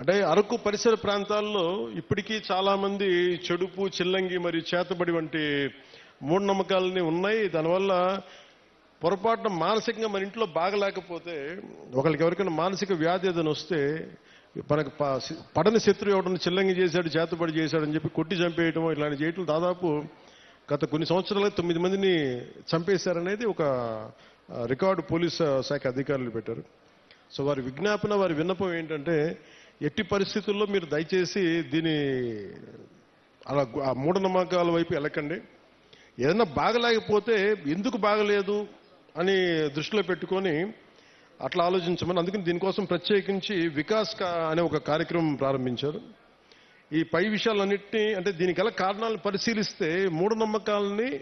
అంటే అరకు పరిసర ప్రాంతాల్లో ఇప్పటికీ చాలామంది చెడుపు చిల్లంగి మరియు చేతబడి వంటి మూఢనమ్మకాలని ఉన్నాయి. దానివల్ల పొరపాటున మానసికంగా మన ఇంట్లో బాగలేకపోతే ఒకరికి ఎవరికైనా మానసిక వ్యాధి ఏదైనా వస్తే మనకు పడని శత్రువు ఎవడని చిల్లంగి చేశాడు చేతబడి చేశాడని చెప్పి కొట్టి చంపేయటం ఇలాంటి చేయటం దాదాపు గత కొన్ని సంవత్సరాలుగా తొమ్మిది మందిని చంపేశారనేది ఒక రికార్డు పోలీస్ శాఖ అధికారులు పెట్టారు. సో వారి విజ్ఞాపన వారి విన్నపం ఏంటంటే ఎట్టి పరిస్థితుల్లో మీరు దయచేసి దీని అలా ఆ మూఢనమ్మకాల వైపు వెళ్ళకండి. ఏదైనా బాగలేకపోతే ఎందుకు బాగలేదు అని దృష్టిలో పెట్టుకొని అట్లా ఆలోచించమని అందుకని దీనికోసం ప్రత్యేకించి వికాస్ అనే ఒక కార్యక్రమం ప్రారంభించారు. ఈ పై విషయాలన్నింటినీ అంటే దీనికి గల కారణాలను పరిశీలిస్తే మూఢనమ్మకాలని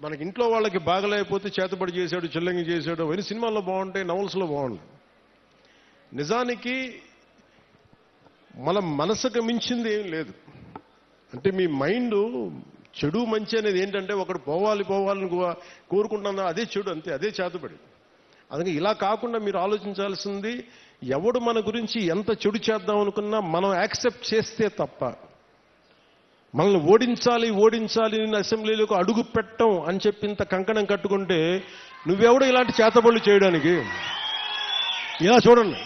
మనకి ఇంట్లో వాళ్ళకి బాగలేకపోతే చేతబడి చేశాడు చెల్లంగి చేశాడు అవన్నీ సినిమాల్లో బాగుంటాయి నవల్స్లో బాగుంటాయి నిజానికి మన మనసుకు మించింది ఏం లేదు. అంటే మీ మైండ్ చెడు మంచి అనేది ఏంటంటే ఒకడు పోవాలి పోవాలని కోరుకుంటున్నా అదే చెడు అంతే అదే చేతబడి. అందుకే ఇలా కాకుండా మీరు ఆలోచించాల్సింది ఎవడు మన గురించి ఎంత చెడు చేద్దాం అనుకున్నా మనం యాక్సెప్ట్ చేస్తే తప్ప మనల్ని ఓడించాలి ఓడించాలి నేను అసెంబ్లీలోకి అడుగు పెట్టం అని చెప్పి ఇంత కంకణం కట్టుకుంటే నువ్వెవడు ఇలాంటి చేతబడులు చేయడానికి? ఇలా చూడండి.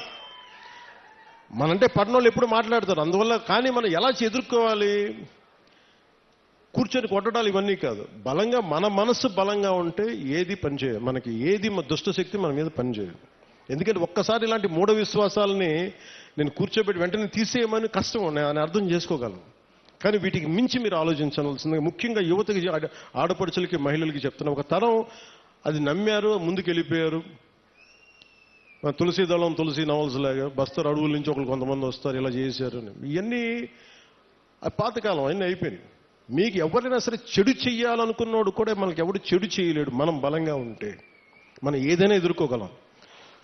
మనంటే పట్టణంలో ఎప్పుడు మాట్లాడతారు. అందువల్ల కానీ మనం ఎలా ఎదుర్కోవాలి కూర్చొని కొట్టడాలు ఇవన్నీ కాదు. బలంగా మన మనస్సు బలంగా ఉంటే ఏది పనిచేయదు మనకి ఏది దుష్టశక్తి మన మీద పనిచేయదు ఎందుకంటే ఒక్కసారి ఇలాంటి మూఢ విశ్వాసాలని నేను కూర్చోబెట్టి వెంటనే తీసేయమని కష్టం. నేను అని అర్థం చేసుకోగలను. కానీ వీటికి మించి మీరు ఆలోచించవలసింది ముఖ్యంగా యువతకి ఆడపడుచులకి మహిళలకి చెప్తున్నా. ఒక తరం అది నమ్మారు ముందుకు వెళ్ళిపోయారు తులసి దళం తులసి నవల్స్ లాగా బస్తర్ అడవుల నుంచి ఒకరు కొంతమంది వస్తారు ఇలా చేశారు అని. ఇవన్నీ పాతకాలం అన్నీ అయిపోయినాయి. మీకు ఎవరైనా సరే చెడు చెయ్యాలనుకున్నోడు కూడా మనకి ఎవడు చెడు చేయలేడు మనం బలంగా ఉంటే. మనం ఏదైనా ఎదుర్కోగలం.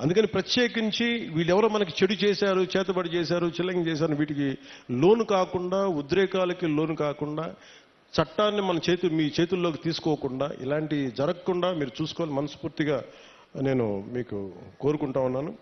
అందుకని ప్రత్యేకించి వీళ్ళెవరో మనకి చెడు చేశారు చేతబడి చేశారు చిల్లంగి చేశారు వీటికి లోను కాకుండా ఉద్రేకాలకి లోను కాకుండా చట్టాన్ని మన చేతు మీ చేతుల్లోకి తీసుకోకుండా ఇలాంటి జరగకుండా మీరు చూసుకోవాలి మనస్ఫూర్తిగా. నేను మీకు కోరుకుంటా ఉన్నాను.